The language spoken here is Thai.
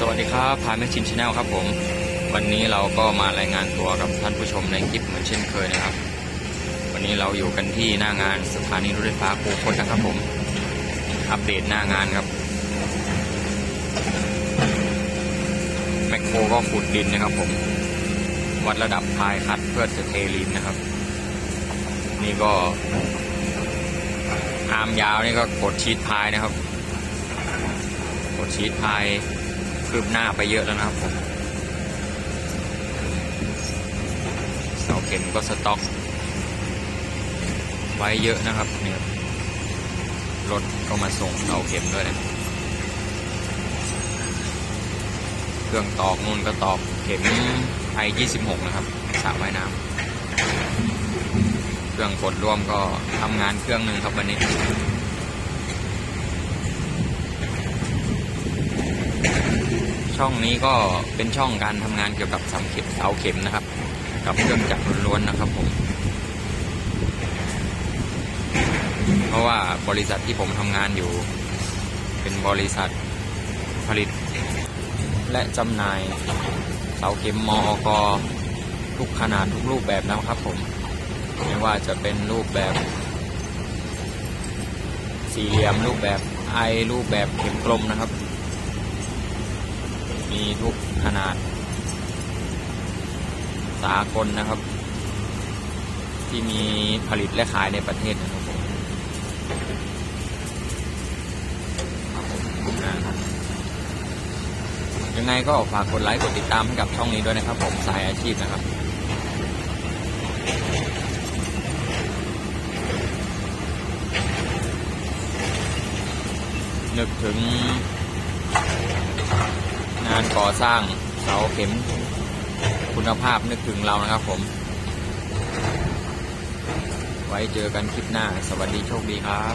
สวัสดีครับพาแมชชินชาแนลครับผม วันนี้เราก็มารายงานตัวกับท่านผู้ชมในคลิปเหมือนเช่นเคยนะครับ วันนี้เราอยู่กันที่หน้างานสถานีรถไฟฟ้าคูคตนะครับผม อัปเดตหน้างานครับ แมคโครก็ขุดดินนะครับผม วัดระดับพายคัดเพื่อจะเทลินนะครับ นี่ก็ อาร์มยาวนี่ก็กดชีตพายนะครับ กดชีตพาย คืบหน้าไปเยอะแล้วนะครับผมเสาเข็มก็สต็อก ไว้เยอะนะครับเนี่ยรถก็มาส่งเสาเข็มด้วยนะเครื่องตอกนู่นก็ตอกเข็มไอ26 นะครับสระว่ายน้ำเครื่องกดร่วมก็ทำงานเครื่องหนึ่งครับวันนี้ ช่องนี้ก็เป็นช่องการทำงานเกี่ยวกับเสาเข็มเสาเข็มนะครับ กับเครื่องจักรล้วนๆนะครับผม เพราะว่าบริษัทที่ผมทำงานอยู่ เป็นบริษัทผลิต และจำหน่ายเสาเข็มมอกทุกขนาดทุกรูปแบบนะครับผม ไม่ว่าจะเป็นรูปแบบ สี่เหลี่ยมรูปแบบไอรูปแบบเข็มกลมนะครับ มีทุกขนาด สากลนะครับ ที่มีผลิตและขายในประเทศนะครับผมยังไงก็ฝากกดไลค์กดติดตามให้กับช่องนี้ด้วยนะครับ ผมสายอาชีพนะครับนึกถึง ก่อสร้างเสาเข็มคุณภาพนึกถึงเรานะครับผม ไว้เจอกันคลิปหน้า สวัสดีโชคดีครับ